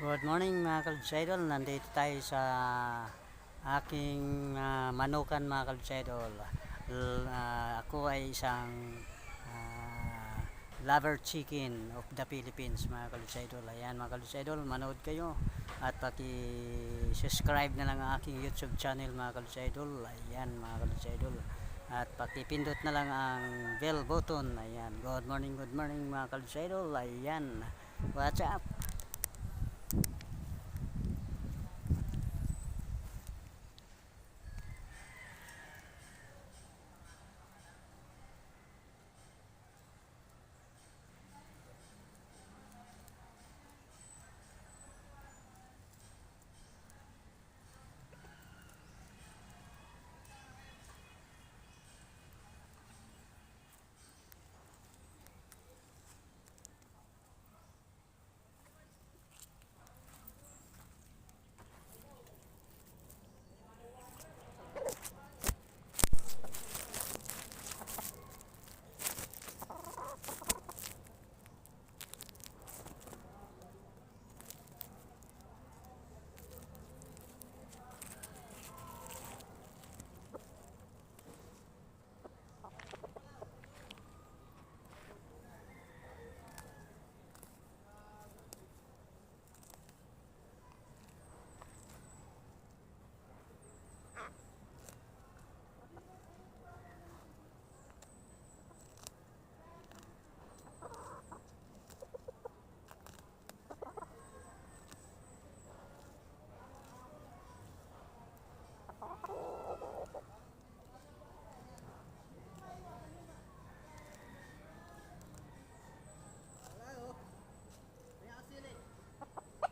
Good morning mga kalutsaidol. Nandito tayo sa aking ah, manukan mga kalutsaidol. L- ah, ako ay isang ah, lover chicken of the Philippines mga kalutsaidol. Ayan mga kalutsaidol, manood kayo at paki-subscribe na lang ang aking YouTube channel mga kalutsaidol. Ayan mga kalutsaidol. At pakipindot na lang ang bell button. Ayan. Good morning, good morning mga kalutsaidol. Ayan. What's up?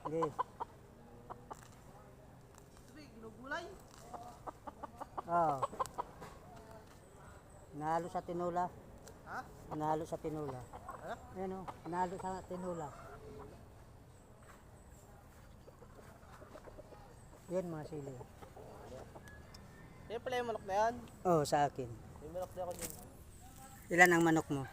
Sige. Sabi, ginugulay. Oo. Nalo sa tinula. Ha? Nalo sa tinula. Ha? Ayun o, nalo sa tinula. Yan mga sili. Yan pala yung manok na yan. Oo, sa akin. May manok na ako dyan. Ilan ang manok mo?